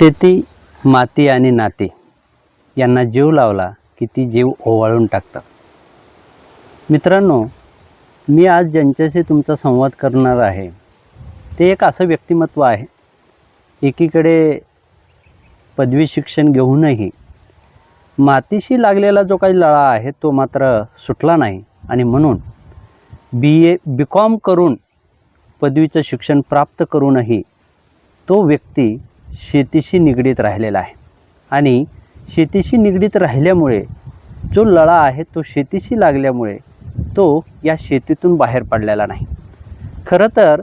शेती माती आणि नाती यांना जीव लावला की ती जीव ओवाळून टाकतात. मित्रांनो मी आज ज्यांच्याशी तुमचा संवाद करणार आहे ते एक असं व्यक्तिमत्व आहे एकीकडे पदवी शिक्षण घेऊनही मातीशी लागलेला जो काही लळा आहे तो मात्र सुटला नाही आणि म्हणून बी ए बी कॉम करून पदवीचं शिक्षण प्राप्त करूनही तो व्यक्ती शेतीशी निगडीत राहिलेला आहे. आणि शेतीशी निगडीत राहिल्यामुळे जो लळा आहे तो शेतीशी लागल्यामुळे तो या शेतीतून बाहेर पडलेला नाही. खरं तर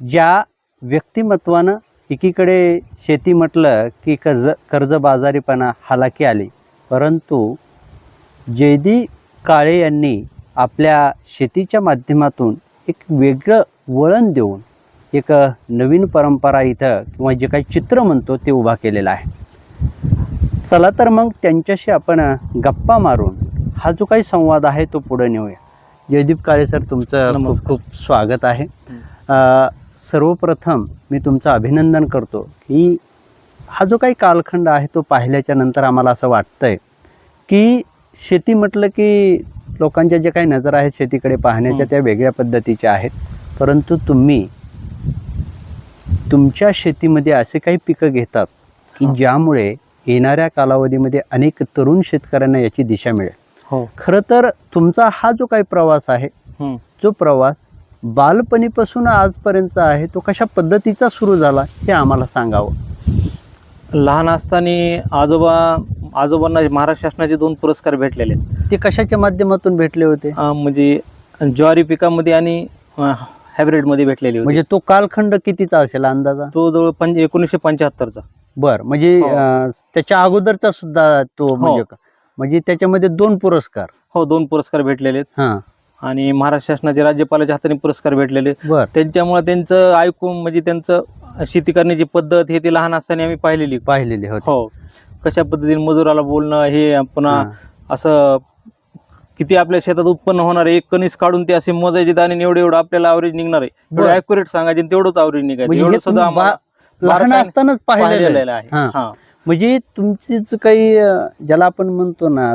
ज्या व्यक्तिमत्वानं एकीकडे शेती म्हटलं की कर्ज कर्जबाजारीपणा हालाकी आली परंतु जयदी काळे यांनी आपल्या शेतीच्या माध्यमातून एक वेगळं वळण देऊन एक नवीन परंपरा इथं किंवा जे काही चित्र म्हणतो ते उभा केलेलं आहे. चला तर मग त्यांच्याशी आपण गप्पा मारून हा जो काही संवाद आहे तो पुढे नेऊया. जयदीप काळे सर तुमचं खूप. खूप स्वागत आहे. सर्वप्रथम मी तुमचं अभिनंदन करतो की हा जो काही कालखंड आहे तो पाहिल्याच्या नंतर आम्हाला असं वाटतंय की शेती म्हटलं की लोकांच्या ज्या काही नजर आहेत शेतीकडे पाहण्याच्या. त्या वेगळ्या पद्धतीच्या आहेत. परंतु तुम्ही तुमच्या शेतीमध्ये असे काही पिकं घेतात की हं. ज्यामुळे येणाऱ्या कालावधीमध्ये अनेक तरुण शेतकऱ्यांना याची दिशा मिळेल हो खरं तर तुमचा हा जो काही प्रवास आहे. जो प्रवास बालपणीपासून आजपर्यंत आहे तो कशा पद्धतीचा सुरू झाला हे आम्हाला सांगावं लहान असताना आजोबा आजोबांना महाराष्ट्र शासनाचे दोन पुरस्कार भेटलेले. ते कशाच्या माध्यमातून भेटले होते म्हणजे ज्वारी पिकामध्ये आणि हायब्रिडमध्ये भेटलेले होते. म्हणजे तो कालखंड कितीचा असेल अंदाजा? तो जवळ पंच एकोणीसशे पंच्याहत्तरचा. बर म्हणजे हो. अं, त्याच्या अगोदरचा सुद्धा तो म्हणजे का- म्हणजे त्याच्यामध्ये दोन पुरस्कार. हो दोन पुरस्कार भेटलेले आहेत हा. आणि महाराष्ट्र शासनाचे राज्यपालाच्या हाताने पुरस्कार भेटलेले. आहेत. बर. त्यांच्यामुळे त्यांचं ऐकून म्हणजे त्यांचं शेती करण्याची पद्धत हे ते लहान असताना आम्ही पाहिलेली. पाहिलेले होते. हो. कशा पद्धतीने मजुराला बोलणं हे पुन्हा हा. असं किती आपल्या शेतात उत्पन्न होणार आहे एक कणीस काढून ते असे मोजायचे आणि एवढं एवढं आपल्याला आवरेज निघणार आहे. अॅक्युरेट सांगायचे तेवढंच आवरेज निघायचं. म्हणजे एवढं सुद्धा लहान असतानाच पाहिलेलं आहे. म्हणजे तुमचीच काही ज्याला आपण म्हणतो ना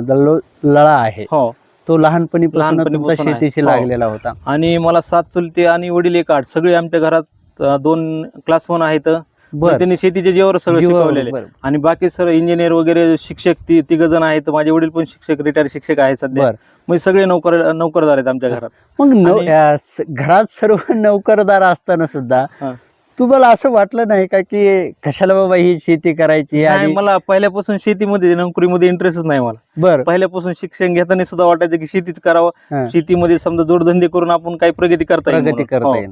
लळा आहे हो. तो लहानपणीपासून आहे. शेतीशी हो. लागलेला होता. आणि मला सात चुलते आणि वडील एक आठ सगळे आमच्या घरात दोन क्लास वन आहेत. बर. त्यांनी शेतीच्या जीवावर सगळं जीवावर, शिकवलेले बर. आणि बाकी सर इंजिनियर वगैरे शिक्षक ती तिघ जण आहेत. माझे वडील पण शिक्षक रिटायर शिक्षक आहेत सध्या. बर. म्हणजे सगळे नोकर नोकरदार आहेत आमच्या घरात. मग नव- आणि- अं, स- घरात सर्व नोकरदार असताना सुद्धा हा. तुम्हाला असं वाटलं नाही का की कशाला बाबा ही शेती करायची नाही आणि मला पहिल्यापासून शेतीमध्ये नोकरीमध्ये इंटरेस्टच नाही मला. बर. पहिल्यापासून शिक्षण घेताना सुद्धा वाटायचं की शेतीच करावं. हा. शेतीमध्ये समजा जोडधंदे करून आपण काही प्रगती करता येईल प्रगती म्हणून. करता हो. येईल.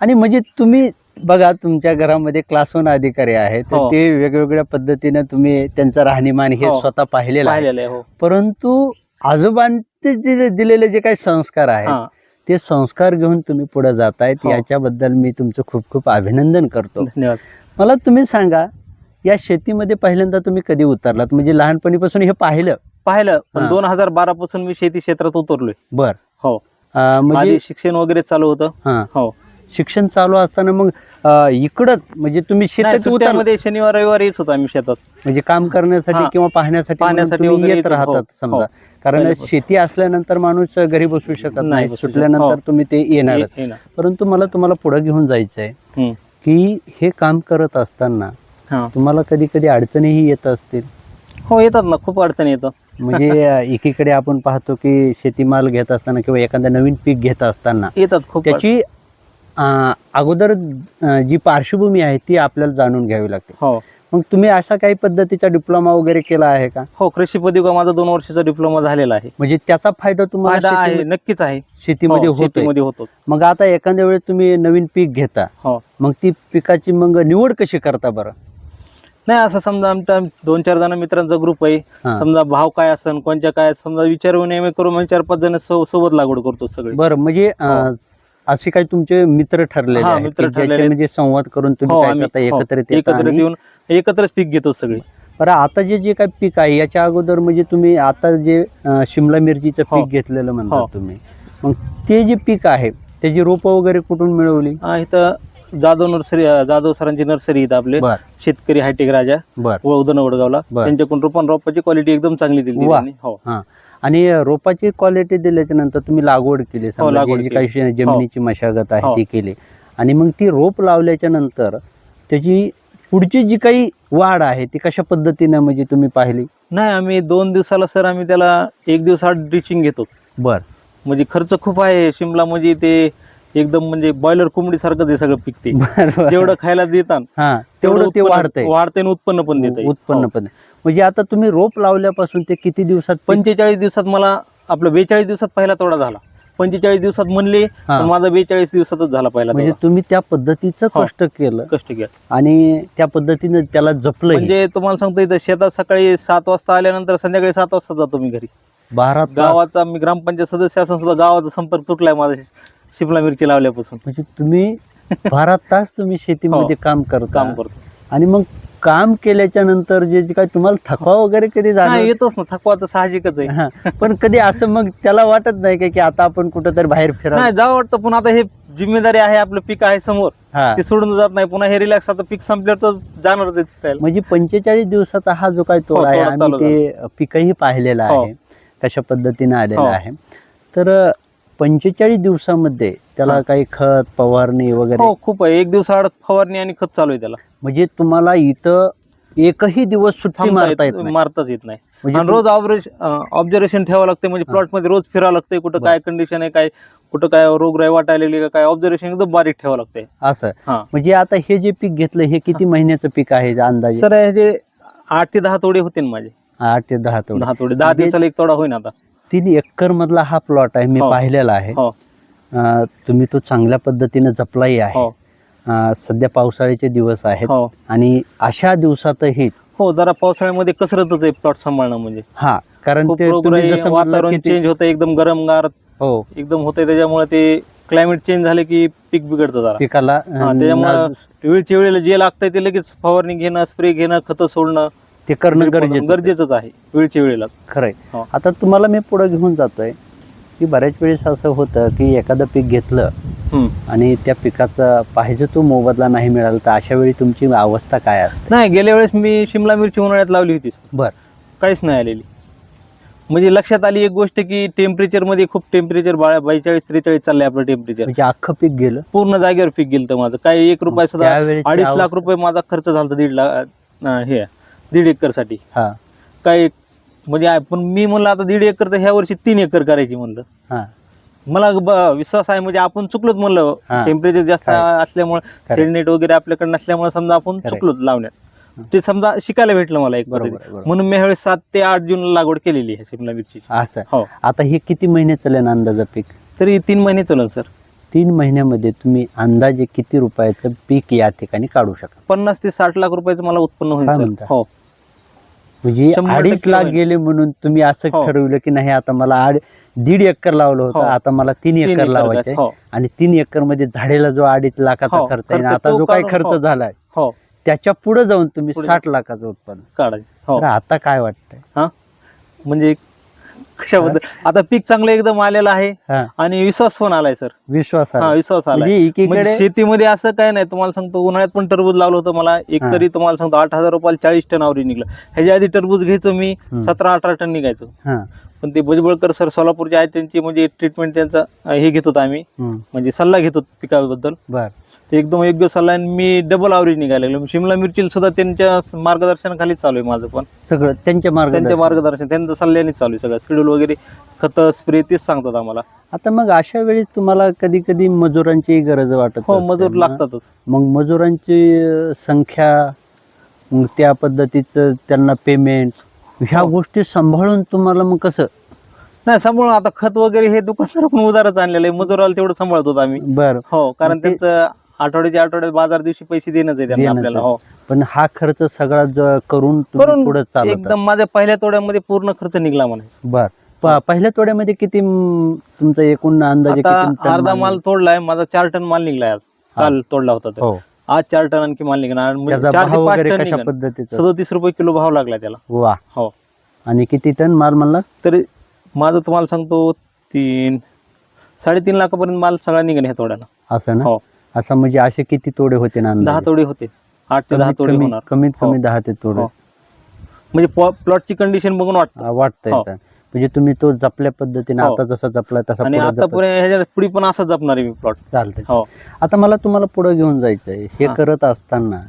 आणि म्हणजे तुम्ही बघा तुमच्या घरामध्ये क्लास वन अधिकारी आहेत तर हो. ते वेगवेगळ्या पद्धतीने तुम्ही त्यांचं राहणीमान हे हो. स्वतः पाहिलेलं आहे. पाहिलेलं आहे हो. परंतु आजोबांचे जे दिलेले जे काही संस्कार आहेत हा. ते संस्कार घेऊन तुम्ही पुढे जातायत हो. याच्याबद्दल मी तुमचं खूप खूप अभिनंदन करतो. धन्यवाद. मला तुम्ही सांगा या शेतीमध्ये पहिल्यांदा तुम्ही कधी उतरलात? म्हणजे लहानपणीपासून हे पाहिलं? पाहिलं पण हा. दोन हजार बारा पासून मी शेती क्षेत्रात उतरलोय. बर. हो. अं, म्हणजे शिक्षण वगैरे चालू होतं. हा. हो. शिक्षण चालू असताना मग इकडं म्हणजे तुम्ही शेतात सुट्ट्यामध्ये शनिवार रविवार येत होतो आम्ही शेतात म्हणजे काम करण्यासाठी. किंवा पाहण्यासाठी पाहण्यासाठी येत. हो, राहतात समजा हो. कारण पहिल्यापासून. शेती असल्यानंतर माणूस घरी बसू शकत नाही. सुटल्यानंतर हो. तुम्ही ते येणार. परंतु मला तुम्हाला पुढे घेऊन जायचं आहे. की हे काम करत असताना. तुम्हाला कधी कधी अडचणीही येत असतील हो येतात ना खूप अडचणी येतं म्हणजे एकीकडे आपण पाहतो की शेतीमाल घेत असताना किंवा एखादं नवीन पीक घेत असताना येतात खूप त्याची अगोदर जी पार्श्वभूमी आहे ती आपल्याला जाणून घ्यावी लागते. हो. मग तुम्ही अशा काही पद्धतीचा डिप्लोमा वगैरे केला आहे का? हो कृषी पदविका माझा दोन वर्षाचा डिप्लोमा झालेला आहे. म्हणजे त्याचा फायदा तुम्हाला फायदा आहे नक्कीच आहे. शेतीमध्ये हो, होतोय. शेतीमध्ये होतो मग आता एखाद्या वेळेस तुम्ही नवीन पीक घेता. हो. मग ती पिकाची मग निवड कशी करता बरं? नाही असं समजा आमच्या दोन चार जण मित्रांचा ग्रुप आहे. हा. समजा भाव काय असन कोणत्या काय समजा विचारून करून चार पाच जण सो- सोबत लागवड करतो सगळे. बरं म्हणजे अं, असे काही तुमचे मित्र हा, आहेत मित्र ठरलेले ज्याच्यामध्ये संवाद करून तुम्ही हो काय आम्ही करता हो, एकत्रित येता आणि- येऊन एकत्रच पीक घेतो सगळे बरं आता जे जे काही पीक आहे याच्या अगोदर म्हणजे तुम्ही आता जे अं, शिमला मिरचीचं हो. पीक घेतलेलं म्हणता हो. तुम्ही मग ते जे पीक आहे त्याची रोपं वगैरे कुठून मिळवली हा, इथं जाधव नर्सरी अं, जाधव सरांची नर्सरी इथं आपले बर शेतकरी हायटेक राजा बर वडगावला बर. त्यांच्याकडून रोपण रोपाची क्वालिटी एकदम चांगली दिली वा. त्यांनी. हो आणि रोपाची क्वालिटी दिल्याच्या नंतर तुम्ही लागवड केली. समजा हो, लागवड जी जी केली. काही शे- जमिनीची मशागत आहे हो. ती केली. आणि मग ती रोप लावल्याच्या नंतर त्याची पुढची जी काही वाढ आहे ती कशा पद्धतीनं म्हणजे तुम्ही पाहिली? नाही आम्ही दोन दिवसाला सर आम्ही त्याला एक दिवसात ड्रिचिंग घेतो. बर. म्हणजे खर्च खूप आहे. शिमला म्हणजे ते एकदम म्हणजे बॉयलर कोंबडी सारखंच आहे सगळं पिकते. जेवढं खायला देतात हा तेवढं ते वाढतंय. आणि उत्पन्न पण देत उत्पन्न पण म्हणजे आता तुम्ही रोप लावल्यापासून ते किती दिवसात पंचेचाळीस दिवसात मला आपलं बेचाळीस दिवसात पहिला तोडा झाला. पंचेचाळीस दिवसात म्हणले हा. माझा बेचाळीस दिवसातच झाला पहिला म्हणजे. तुम्ही त्या पद्धतीचं हो. कष्ट केलं. कष्ट घ्या आणि त्या पद्धतीनं त्याला जपलं म्हणजे तुम्हाला सांगतो इथं शेतात सकाळी सात वाजता आल्यानंतर संध्याकाळी सात वाजता जातो मी घरी. बारा गावाचा मी ग्रामपंचायत सदस्य असून सुद्धा गावाचा संपर्क तुटलाय माझा. शिमला मिरची लावल्यापासून. म्हणजे तुम्ही बारा तास तुम्ही शेतीमध्ये काम करता. हो. काम करतो. आणि मग काम केल्याच्यानंतर जे काय तुम्हाला थकवा वगैरे कधी झाला? येतोच ना. थकवा तर साहजिकच आहे. हा. पण कधी असं मग त्याला वाटत नाही का की आता आपण कुठंतरी बाहेर फिरा नाही जावं वाटतं. पण आता हे जिम्मेदारी आहे आपलं पीक आहे समोर. हा. ते सोडून जात नाही. पुन्हा हे रिलॅक्स आता पीक संपल्यावर तर जाणारच आहे फिरायला. म्हणजे पंचेचाळीस दिवसाचा हा जो तोडा आहे तोडा आम्ही चालू ते पिकही पाहिलेलं हो. आहे. कशा पद्धतीने आलेलं हो. आहे. तर पंचेचाळीस दिवसामध्ये त्याला. काही खत फवारणी वगैरे? हो खूप आहे. एक दिवस आड फवारणी आणि खत चालू आहे त्याला. म्हणजे तुम्हाला इथं एकही दिवस सुट्टी थांबता मारता येत- येत नाही. मारताच येत नाही. म्हणजे आणि रोज ऑब्झर्वेशन ठेवावं लागते म्हणजे. प्लॉटमध्ये रोज फिरावं लागतंय. कुठं बरं. काय कंडिशन आहे काय कुठं काय रोगराई वाटायला लागली का काय ऑब्झर्वेशन एकदम बारीक ठेवावं लागतंय. असं. हा. म्हणजे आता हे जे पीक घेतलं हे किती महिन्याचं पीक आहे अंदाजे? सर हे जे आठ ते दहा तोडे होते ना माझे. आठ ते दहा तोडे. दहा तोडे. दहा म्हणजे- दिवसाला एक तोडा होईन आता. तीन एकर मधला हा प्लॉट आहे मी हो. पाहिलेला आहे. हो. अं, तुम्ही तो चांगल्या पद्धतीने जपलाही आहे. हो. अं, सध्या पावसाळ्याचे दिवस आहेत हो. आणि अशा दिवसातही हो जरा पावसाळ्यामध्ये कसरतच आहे प्लॉट सांभाळणं म्हणजे. हा कारण खूप ते तुम्ही रोगराई जसं म्हणलं वातावरण की ते- चेंज होतं एकदम गरम गार हो. एकदम होतंय त्याच्यामुळे ते क्लायमेट चेंज झाले की पीक बिघडतं जरा. पिकाला हा, त्याच्यामुळं नाजूक- वेळच्या वेळेला जे लागतंय ते लगेच फवारणी घेणं स्प्रे घेणं खतं सोडणं. ते करणं गरजेचं. गरजेचंच आहे. वेळच्या वेळेला. खरंय. हो. आता तुम्हाला मी पुढे घेऊन जातोय की बऱ्याच वेळेस असं होतं की एखादं पीक घेतलं हम्म. आणि त्या पिकाचा पाहिजे तो मोबदला नाही मिळाला तर अशा वेळी तुमची अवस्था काय असते? नाही गेल्या वेळेस मी शिमला मिरची उन्हाळ्यात लावली होती. बर. काहीच नाही आलेली. म्हणजे लक्षात आली एक गोष्ट की टेम्परेचरमध्ये खूप टेम्परेचर बेचाळीस त्रेचाळीस चाललंय आपलं टेम्परेचर म्हणजे अख्खं पीक गेलं? पूर्ण जागेवर पीक गेलं माझं. काही एक रुपया सुद्धा त्यावेळेची अडीच लाख अवस्था- रुपये माझा खर्च झाला होता दीड लाख अं, हे. दीड एकरसाठी हा. काय म्हणजे आहे, पण मी म्हणलं आता दीड एकर तर ह्या वर्षी तीन एकर करायची म्हणलं. हा. मला ब- विश्वास आहे म्हणजे आपण चुकलोच म्हणलं हा. टेम्परेचर जास्त Correct. असल्यामुळे Correct. सेडनेट वगैरे आपल्याकडे नसल्यामुळे समजा आपण Correct. चुकलोच लावण्यात. ते समजा शिकायला भेटलं मला एक बरोबर म्हणून मी ह्यावेळेस सात ते आठ जून लागवड केलेली आहे शिमला मिरचीची. असं. हो. आता हे किती महिने चालेल अंदाजा पीक? तरी तीन महिने चालेल सर. तीन महिन्यामध्ये तुम्ही अंदाजे किती रुपयाचं पीक या ठिकाणी काढू शकता पन्नास ते साठ लाख रुपयाचं मला उत्पन्न होईल काय सर. म्हणता? हो. म्हणजे अडीच लाख. गेले म्हणून तुम्ही असं हो. ठरवलं की नाही आता मला दीड एकर लावलं होतं हो. आता मला तीन एकर एकर लावायचे हो. आणि तीन एकरमध्ये झाडेला जो अडीच लाखाचा खर्च आहे आता जो काही खर्च. झालाय हो. त्याच्या पुढे जाऊन तुम्ही साठ लाखाचं उत्पन्न काढायचं. आता काय वाटतंय? हा? म्हणजे कशाबद्दल? आता पीक चांगलं एकदम आलेलं आहे आणि विश्वास पण आलाय सर. विश्वास हा विश्वास आलाय. म्हणजे म्हणजे शेतीमध्ये असं काय नाही तुम्हाला सांगतो उन्हाळ्यात पण टरबूज लावलं होतं मला. एक. तरी तुम्हाला सांगतो आठ हजार रुपयाला चाळीस टन आवरी निघलं. ह्याच्या आधी टरबूज घ्यायचो मी. सतरा अठरा टन निघायचो. पण ते भुजबळकर सर सोलापूरचे आहेत त्यांची म्हणजे ट्रीटमेंट त्यांचा अं, हे घेत होतो आम्ही. म्हणजे सल्ला घेतो पिकाबद्दल. बर. ते एकदम योग्य सल्ला आणि मी डबल आवरेज निघायला लागलो. शिमला मिरची सुद्धा त्यांच्या मार्गदर्शनाखाली चालू आहे माझं पण. सगळं त्यांच्या मार्ग त्यांच्या मार्गदर्शन त्यांच्या सल्ल्याने चालू आहे सगळं. शेड्यूल वगैरे खत स्प्रे तेच सांगतात आम्हाला. आता मग अशा वेळी तुम्हाला कधी कधी मजुरांची गरज वाटत हो मजूर ना? लागतातच. मग मजुरांची अं, संख्या मग त्या पद्धतीचं त्यांना पेमेंट ह्या हो. गोष्टी सांभाळून तुम्हाला मग कसं? नाही सांभाळून आता खत वगैरे हे दुकानदार उदारच आणलेलं आहे. मजुराला तेवढं सांभाळतो आम्ही. बर. हो कारण त्यांचं आठवड्याच्या आठवड्यात बाजार दिवशी पैसे देणंच आहे त्यांना आपल्याला. हो. पण हा खर्च सगळा ज- करून करून पुढे चालत एकदम माझ्या पहिल्या तोड्यामध्ये पूर्ण खर्च निघला म्हणायचं. बर. प- पहिल्या तोड्यामध्ये किती म, तुमचा एकूण अंदाजे आता किती टन अर्धा माल माल तोडलाय माझा चार टन माल निघलाय आज. काल तोडला होता तो. हो. आज चार टन आणखी माल निघणार. म्हणजे त्याचा चार भाव ते पाच वगैरे टन कशा निघणार. पद्धतीचा? सदोतीस रुपये किलो भाव लागला त्याला. वा. हो. आणि किती टन माल म्हणला? तरी माझं तुम्हाला सांगतो तीन साडेतीन लाखापर्यंत माल सगळा निघेल ह्या तोड्याला. असं ना? हो. असं म्हणजे असे किती तोडे होते ना दहा? तोडे होते. आठ ते दहा कमीत तोडे कमी होणार. कमीत हो. कमी दहा ते तोडे. हो. म्हणजे प्लॉटची कंडिशन बघून वाटतं. वाटतंय हो. तर. म्हणजे तुम्ही तो जपल्या पद्धतीने हो. आता जसा जपला तसा आणि पुढे आता जपत पुढे ह्याच्या पुढे पण असं जपणार आहे मी प्लॉट चालतंय हो आता मला तुम्हाला पुढे घेऊन जायचंय हे हा. करत असताना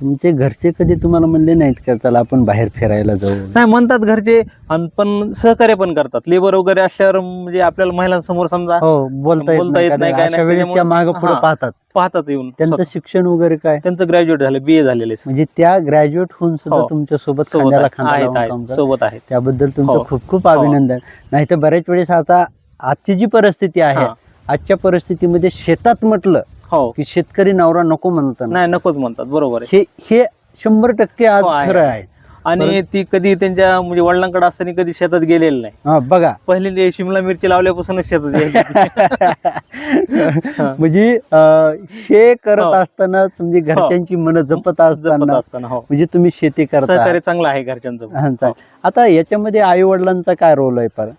तुमचे घरचे कधी तुम्हाला म्हणले नाहीत का चला आपण बाहेर फिरायला जाऊ नाही म्हणतात घरचे आणि पण सहकार्य पण करतात लेबर वगैरे असल्यावर म्हणजे आपल्याला महिलांसमोर समजा हो बोलता बोलता येत नाही, काय अशा नाही, वेळी त्याच्यामुळे- त्या मागे पुढे हा. पाहतात पाहतात येऊन त्यांचं स्वतः. शिक्षण वगैरे काय त्यांचं ग्रॅज्युएट झालं बी ए झालेले आहे. म्हणजे त्या ग्रॅज्युएट होऊन सुद्धा हो. तुमच्यासोबत सोबत खांद्याला आहेत, खांदा आहेत लावून काम आहेत करतात. सोबत आहेत त्याबद्दल तुमचं हो. खूप खूप हो. अभिनंदन नाही तर बऱ्याच वेळेस आता आजची जी परिस्थिती आहे हा. आजच्या परिस्थितीमध्ये शेतात म्हटलं हो. की शेतकरी नवरा नको म्हणतात नाही नकोच म्हणतात. बरोबर आहे. हे हे शंभर टक्के आज हो, आहे. खरं आहे. आणि ती कधी त्यांच्या म्हणजे वडिलांकडे असताना कधी शेतात गेलेलं नाही. हा बघा. पहिले ते शिमला मिरची लावल्यापासूनच शेतात गेले. म्हणजे अं, हे करत हो. असताना म्हणजे घरच्यांची मन जपत जपत असताना असताना हो. म्हणजे तुम्ही शेती करता. सहकार्य चांगलं आहे घरच्यांचं. हा, चालेल. आता याच्यामध्ये आई वडिलांचा काय रोल आहे पर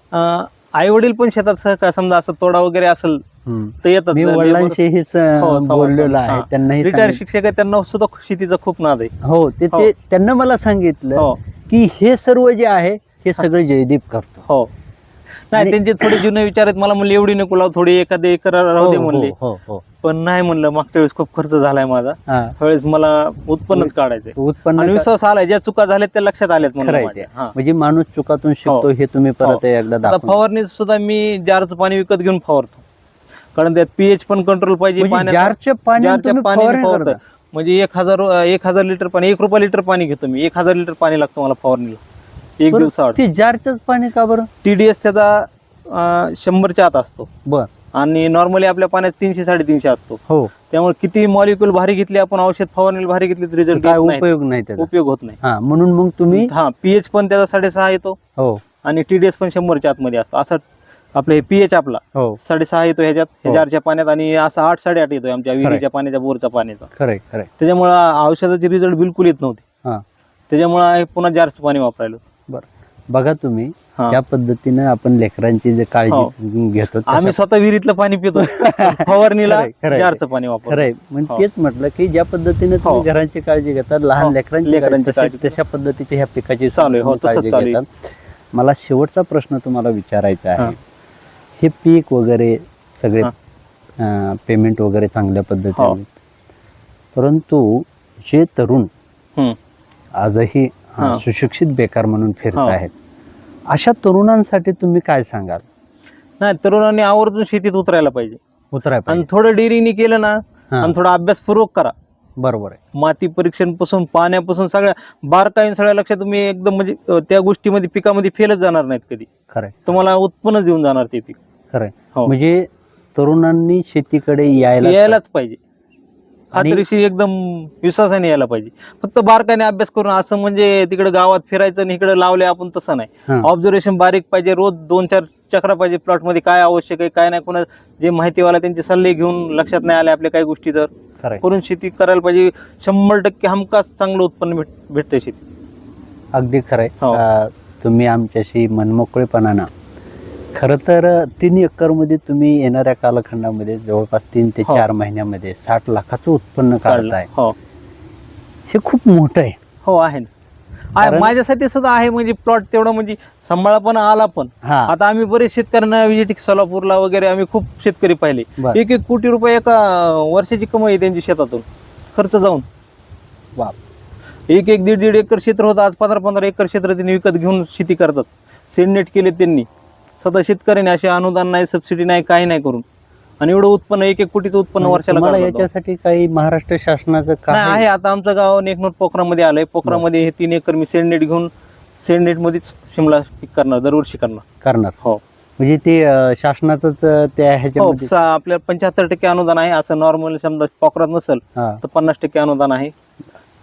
आई वडील पण शेतात सहकार समजा असं तोडा वगैरे असेल तर येतात मी हो, बोललेलो. आहे. त्यांनाही रिटायर. शिक्षक आहे त्यांना सुद्धा शेतीचा खूप नाद आहे. हो ते हो. ते त्यांना मला सांगितलं हो. की हे सर्व जे आहे हे सगळं जयदीप करतो. हो. नाही त्यांचे थोडे जुने विचार आहेत मला म्हणले एवढी नको लाव थोडी एखादी एकर राहू दे म्हणले. हो हो. पण नाही म्हणलं मागच्या वेळेस खूप खर्च झालाय माझा. हा. त्यावेळेस मला उत्पन्नच काढायचंय. उत्पन्न विश्वास आलाय ज्या चुका झाल्यात त्या लक्षात आल्यात. म्हणजे माणूस चुकातून शिकतो हे तुम्ही परत. एकदा फवारणीत सुद्धा मी जारचं पाणी विकत घेऊन फवारतो. कारण त्यात पीएच पण कंट्रोल पाहिजे म्हणजे पाण्याचं. जारच्या पाण्याने जारच्या तुम्ही पाण्याने फवारणी फवारतोय. करता. म्हणजे एक हजार एक हजार लिटर पाणी एक रुपया लिटर पाणी घेतो मी. एक हजार लिटर पाणी लागतं मला फवारणीला. एक बरं, दिवसाआड. ते जारचंच पाणी का बरं? टीडीएस त्याचा अं, शंभरच्या आत असतो. बर. आणि नॉर्मली आपल्या पाण्यात तीनशे साडेतीनशे असतो. हो. त्यामुळे किती मॉलिक्युल भारी घेतली आपण औषध फवारणीला भारी घेतली तर रिझल्ट काय उपयोग नाही त्याचा. उपयोग होत नाही. हा म्हणून मग तुम्ही हा पीएच पण त्याचा साडेसहा येतो. हो. आणि टीडीएस पण शंभरच्या आतमध्ये असतो. असं आपलं हे पीएच आपला हो साडेसहा येतो ह्याच्यात हो. ह्याच्या पाण्यात आणि असं आठ साडेआठ येतोय आमच्या विहिरीच्या पाण्याच्या बोरच्या पाण्याचा खरंय त्याच्यामुळं औषधाचे रिझल्ट बिलकुल येत नव्हते हा त्याच्यामुळे पुन्हा जास्त पाणी वापरायला बरं बघा तुम्ही हा. ज्या पद्धतीनं आपण लेकरांची जे हो. काळजी घेतो तशा- आम्ही स्वतः विहिरीतलं पाणी पितो फवारणीला. जारचं पाणी वापरतो खरंय म्हणजे हो. तेच म्हटलं की ज्या पद्धतीने तुम्ही हो. घरांची काळजी घेतात लहान हो. लेकरांची लेकरांची तशी- तशा पद्धतीची ह्या पिकाची चालू. हो. घेतात. मला शेवटचा प्रश्न तुम्हाला विचारायचा हा. आहे हे पीक वगैरे सगळे हा. पेमेंट वगैरे चांगल्या हो. पद्धतीने परंतु जे तरुण. आजही हा, हा. सुशिक्षित बेकार म्हणून फिरत हो. आहेत अशा तरुणांसाठी तुम्ही काय सांगाल नाही तरुणांनी आवर्जून शेतीत उतरायला पाहिजे उतराय आणि थोडं डेअरिंगनी केलं ना हा, आणि थोडा अभ्यासपूर्वक करा बरोबर आहे माती परीक्षणापासून पाण्यापासून सगळ्या बारकाईन सगळ्या लक्षात तुम्ही एकदम म्हणजे त्या गोष्टीमध्ये पिकामध्ये फेलच जाणार नाहीत कधी खरंय तुम्हाला उत्पन्नच देऊन जाणार ते पीक खरंय. हो. म्हणजे तरुणांनी शेतीकडे यायला यायलाच पाहिजे. आणि- खात्रीशी एकदम विश्वासाने यायला पाहिजे. फक्त बारकाईने अभ्यास करून असं म्हणजे तिकडे गावात फिरायचं आणि इकडे लावले आपण तसं नाही. हा. ऑब्झर्वेशन बारीक पाहिजे रोज दोन चार चक्र पाहिजे प्लॉटमध्ये काय आवश्यक आहे काय नाही कोणा जे माहितीवाला त्यांचे सल्ले घेऊन लक्षात नाही आले आपल्या काही गोष्टी तर. खरंय. करून शेती करायला पाहिजे. शंभर टक्के हमखास चांगलं उत्पन्न भेट भेटतंय शेती. अगदी खरंय. हो. अं, तुम्ही आमच्याशी मनमोकळेपणानं खरं तर तीन एकरमध्ये तुम्ही येणाऱ्या कालखंडामध्ये जवळपास तीन ते हो. चार महिन्यामध्ये साठ लाखाचं उत्पन्न काढताय हो. हे खूप मोठं आहे. हो आहे ना. आहे कारण- माझ्यासाठी सुद्धा आहे म्हणजे प्लॉट तेवढा म्हणजे सांभाळा पण आला पण. हा. आता आम्ही बरेच शेतकऱ्यांना विजिट सोलापूरला वगैरे आम्ही खूप शेतकरी पाहिले. बर. एक एक कोटी रुपये एका वर्षाची कमाई आहे त्यांची शेतातून खर्च जाऊन. बाप. एक एक दीड दीड एकर क्षेत्र होतं. आज पंधरा पंधरा एकर क्षेत्र त्यांनी विकत घेऊन शेती करतात. सेंडनेट केले त्यांनी. स्वतः शेतकऱ्यांनी असे अनुदान नाही सबसिडी नाही काही नाही करून. आणि एवढं उत्पन्न एक एक कोटीचं उत्पन्न म्हणजे वर्षाला. याच्यासाठी काही महाराष्ट्र शासनाचं नाही काय आहे आता आमचं गाव नेकनोट पोखरामध्ये आलंय. पोखरामध्ये हे तीन एकर मी सेंडनेट घेऊन सेंडनेट मध्येच शिमला पीक करणार दरवर्षी करणार. करणार. हो. म्हणजे ते अं, शासनाचंच अं, त्या हो ह्याच्यामध्ये सा- आपल्या पंच्याहत्तर टक्के अनुदान आहे. असं नॉर्मल समजा पोखरात नसेल हा. तर पन्नास टक्के अनुदान आहे.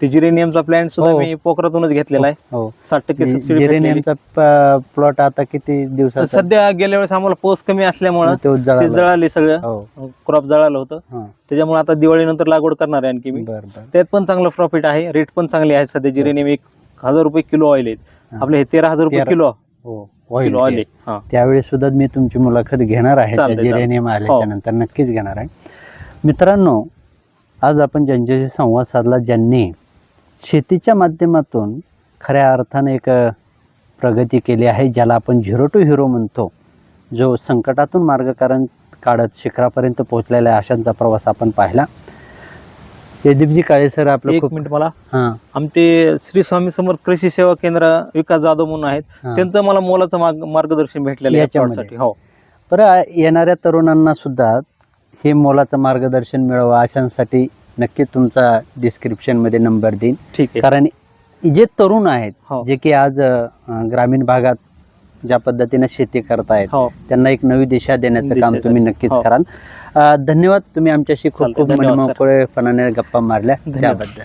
ते जिरेनियमचा प्लॅन सुद्धा हो. मी पोखरातूनच घेतलेला आहे. हो साठ टक्के सबसिडी भेटलेली. जिरेनियमचा प्लॉट आता किती दिवसात सध्या गेल्या वेळेस आम्हाला पाऊस कमी असल्यामुळं ते ते जळालं. जळाले सगळं. हो. क्रॉप जळालं होतं. हा. त्याच्यामुळे आता दिवाळीनंतर लागवड करणार आहे आणखी मी. बर बर. त्यात पण चांगलं प्रॉफिट आहे. रेट पण चांगली आहे सध्या. जिरेनियम एक हजार रुपये किलो ऑइल आहेत. हा. आपले हे तेरा हजार रुपये तेरा- किलो हो होईल किलो ऑइल. आहे. हा. त्यावेळेस सुद्धा मी तुमची मुलाखत घेणार आहे. त्या चालतंय, चालतंय. जिरेनियम आल्याच्या हो. नंतर नक्कीच घेणार आहे. मित्रांनो आज आपण ज्यांच्याशी संवाद साधला ज्यांनी शेतीच्या माध्यमातून खऱ्या अर्थाने एक प्रगती केली आहे ज्याला आपण झिरो टू हिरो म्हणतो जो संकटातून मार्गकारण काढत शिखरापर्यंत पोहोचलेला आहे अशांचा प्रवास आपण पाहिला जयदीपजी काळे सर आपलं एक मिनिट मला हां आमचे श्री स्वामी समर्थ कृषी सेवा केंद्र विकास जाधव म्हणून आहेत. त्यांचं मला मोलाचं मार्ग- मार्गदर्शन भेटलेलं आहे या याच्यामध्ये. plot साठी. हो बरं येणाऱ्या तरुणांना सुद्धा हे मोलाचं मार्गदर्शन मिळावं अशांसाठी नक्की तुमचा डिस्क्रिप्शनमध्ये नंबर देईन ठीक आहे कारण जे तरुण आहेत हो. जे की आज ग्रामीण भागात ज्या पद्धतीने शेती करतायत हो त्यांना एक नवी दिशा देण्याचं काम तुम्ही नक्कीच हो. कराल धन्यवाद तुम्ही आमच्याशी खूप. खूप. मनमोकळेपणाने गप्पा मारल्या. त्याबद्दल